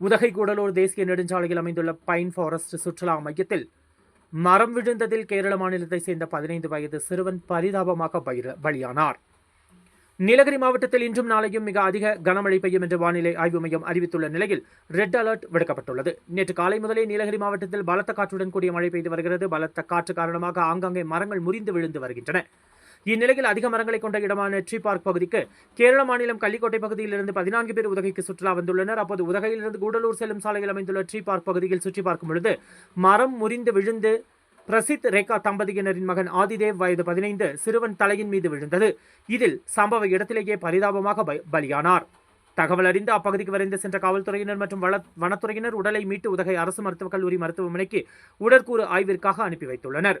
உதகை கூடலூர் தேசிய நெடுஞ்சாலையில் அமைந்துள்ள பைன் ஃபாரஸ்ட் சுற்றுலா மையத்தில் மரம் விழுந்ததில் கேரள மாநிலத்தைச் சேர்ந்த பதினைந்து வயது சிறுவன் பரிதாபமாக பலியானார் நீலகிரி மாவட்டத்தில் இன்றும் நாளையும் மிக அதிக கனமழை பெய்யும் என்று வானிலை ஆய்வு மையம் அறிவித்துள்ள நிலையில் ரெட் அலர்ட் விடுக்கப்பட்டுள்ளது. நேற்று காலை முதலே நீலகிரி மாவட்டத்தில் பலத்த காற்றுடன் கூடிய மழை பெய்து வருகிறது. பலத்த காற்று காரணமாக ஆங்காங்கே மரங்கள் முறிந்து விழுந்து வருகின்றன. இந்நிலையில் அதிக மரங்களை கொண்ட இடமான ட்ரீ பார்க் பகுதிக்கு கேரள மாநிலம் கள்ளிக்கோட்டை பகுதியிலிருந்து பதினான்கு பேர் உதகைக்கு சுற்றுலா வந்துள்ளனர். அப்போது உதகையிலிருந்து கூடலூர் செல்லும் சாலையில் அமைந்துள்ள ட்ரீ பார்க் பகுதியில் சுற்றி பார்க்கும் பொழுது மரம் முறிந்து விழுந்து பிரசித் ரேகா தம்பதியினரின் மகன் ஆதிதேவ் வயது பதினைந்து சிறுவன் தலையின் மீது விழுந்தது. இதில் சம்பவ இடத்திலேயே பரிதாபமாக ப- பலியானார். தகவல் அறிந்து அப்பகுதிக்கு விரைந்து சென்ற காவல்துறையினர் மற்றும் வள வனத்துறையினர் உடலை மீட்டு உதகை அரசு மருத்துவக் கல்லூரி மருத்துவமனைக்கு உடற்கூறு ஆய்விற்காக அனுப்பி வைத்துள்ளனர்.